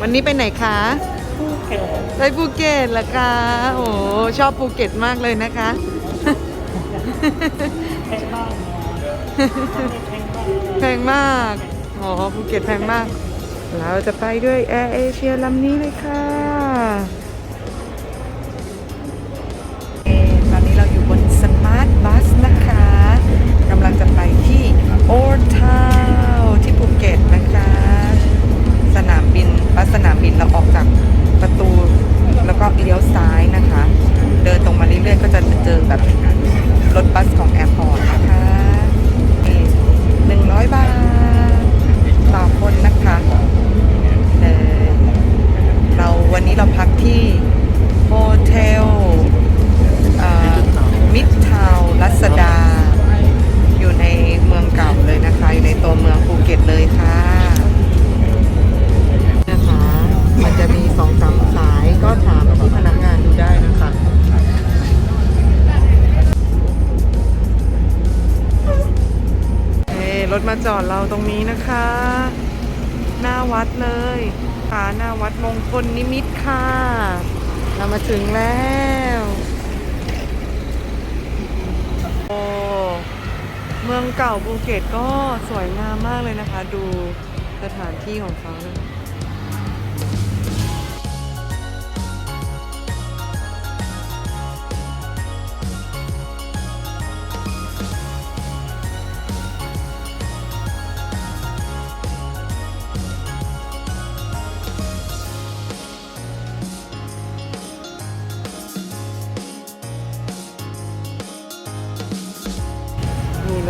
วันนี้ไปไหนคะภูเก็ตไปภูเก็ตเหรอคะโอ้ชอบภูเก็ตมากเลยนะคะแพงมากแพงมากแพงมากอ๋อภูเก็ตแพงมาก เราจะไปด้วยแอร์เอเชียลำนี้เลยค่ะ บัสของแอม รถมาจอดเราตรงนี้นะคะ หน้าวัดเลยค่ะหน้าวัดมงคลนิมิตค่ะ เรามาถึงแล้ว โอ้เมืองเก่าภูเก็ตก็สวยงามมากเลยนะคะ ดูสถานที่ของเขานะมี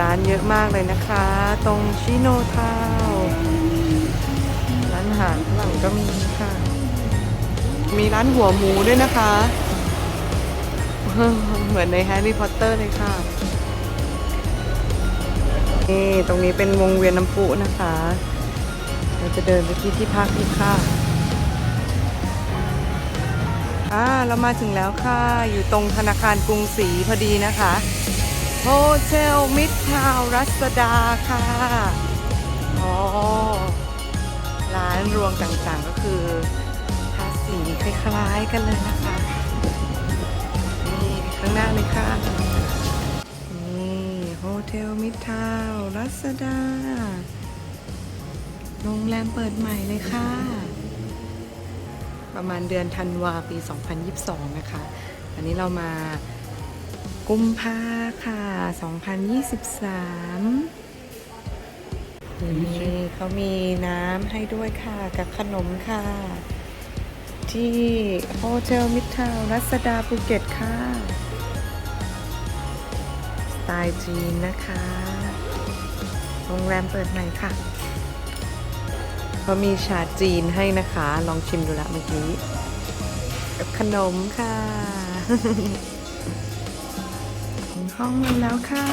ร้านเยอะมากเลยนะคะ ตรงชิโนทาวร้านอาหารฝรั่งก็มีค่ะ มีร้านหัวหมูด้วยนะคะ เหมือนในแฮร์รี่พอตเตอร์เลยค่ะ นี่ตรงนี้เป็นวงเวียนน้ำพุนะคะ เราจะเดินไปที่ที่พักอีกค่ะอ่าเรามาถึงแล้วค่ะ อยู่ตรงธนาคารกรุงศรีพอดีนะคะ โฮเทลมิดทาวรัศดาค่ะอ๋อร้านรวงต่างๆก็คือทาสีคล้ายๆกันเลยนะคะ นี่ข้างหน้าเลยค่ะ นี่โฮเทลมิดทาวรัศดา โรงแรมเปิดใหม่เลยค่ะ ประมาณเดือนธันวาปี 2022 นะคะ อันนี้เรามา กุมภาค่ะ 2023นี่เขามีน้ำให้ด้วยค่ะ กับขนมค่ะ ที่โฮเทลมิดทาวรัศดาภูเก็ตค่ะ สไตล์จีนนะคะ โรงแรมเปิดใหม่ค่ะเขามีชาจีนให้นะคะ ลองชิมดูละเมื่อกี้ กับขนมค่ะถึง ห้องเราแล้วค่ะ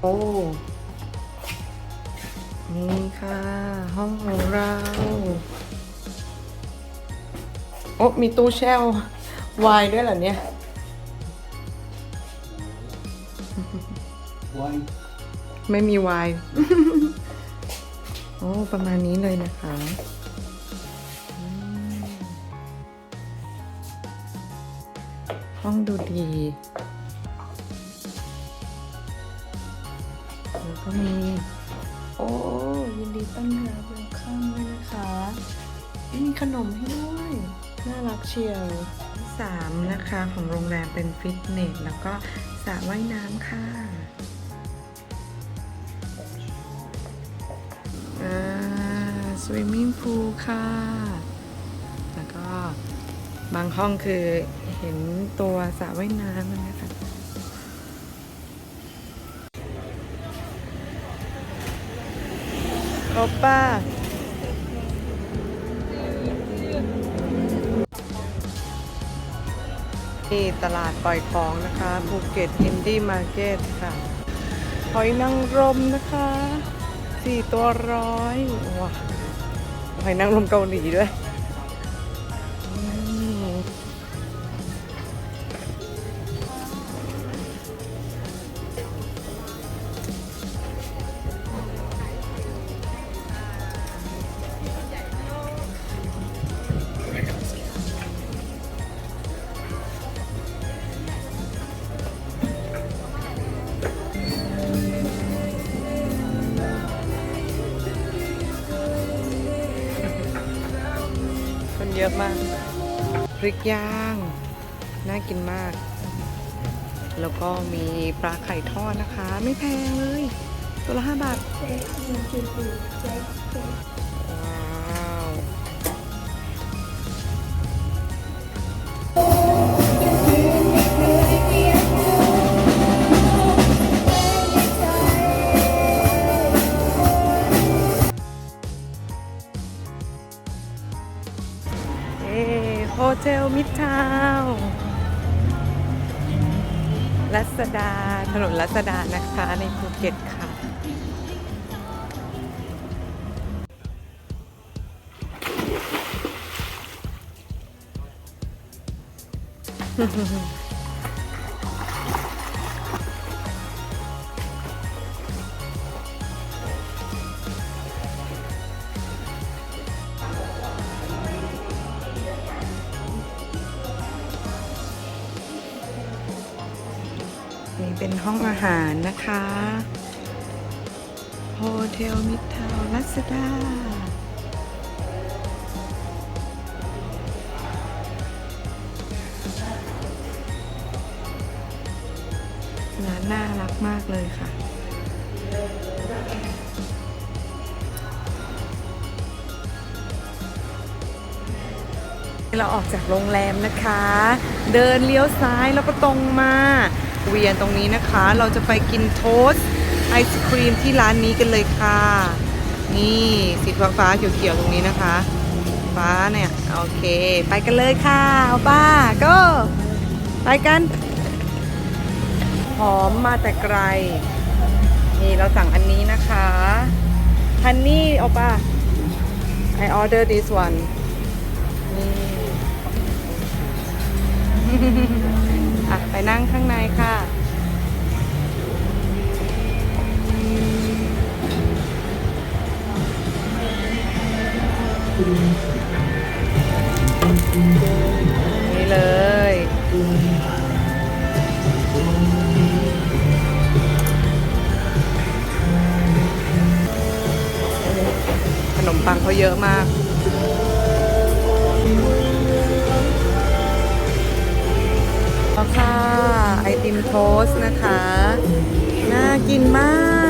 โอ้ นี่ค่ะ ห้องของเรา โอ้ มีตู้แช่วายด้วยเหรอเนี่ยไว้ไม่มีไวน์โอ้ ประมาณนี้เลยนะคะ ห้องดูดีแล้วก็มี โอ้ยินดีต้อนรับเวลคัมด้วยนะคะมีขนมให้ด้วย น่ารักเชียวสามนะคะของโรงแรมเป็นฟิตเนส แล้วก็สระว่ายน้ำค่ะอาสวิมมิ่งพูลค่ะ แล้วก็บางห้องคือ เห็นตัวสระว่ายน้ำนะคะครบป้านี่ตลาดปล่อยของนะคะภูเก็ตอินดี้มาร์เก็ตค่ะ หอยนางรมนะคะสี่ตัวร้อยว้าหอยนางรมเกาหลีด้วย เยอะมาก พริกย่าง น่ากินมาก แล้วก็มีปลาไข่ทอดนะคะ ไม่แพงเลย ตัวละห้าบาท เทลมิดทาวรัสดา ถนนรัสดานะคะในภูเก็ตค่ะนี่ เป็นห้องอาหารนะคะโฮเทลมิดทาวลัสดาร้านน่ารักมากเลยค่ะ เราออกจากโรงแรมนะคะ เดินเลี้ยวซ้ายแล้วก็ตรงมา เวียนตรงนี้นะคะ เราจะไปกินโทสต์ไอศครีมที่ร้านนี้กันเลยค่ะ นี่สีฟ้าฟ้าๆเขียวๆตรงนี้นะคะ ฟ้าเนี่ยโอเค ไปกันเลยค่ะเอาป้าก็ไปกันหอมมาแต่ไกล นี่เราสั่งอันนี้นะคะฮันนี่เอาป้า I order this one นี่ นั่งข้างในค่ะ นี่เลย ขนมปังเขาเยอะมาก ค่ะ ไอติมโทส์นะคะ น่ากินมาก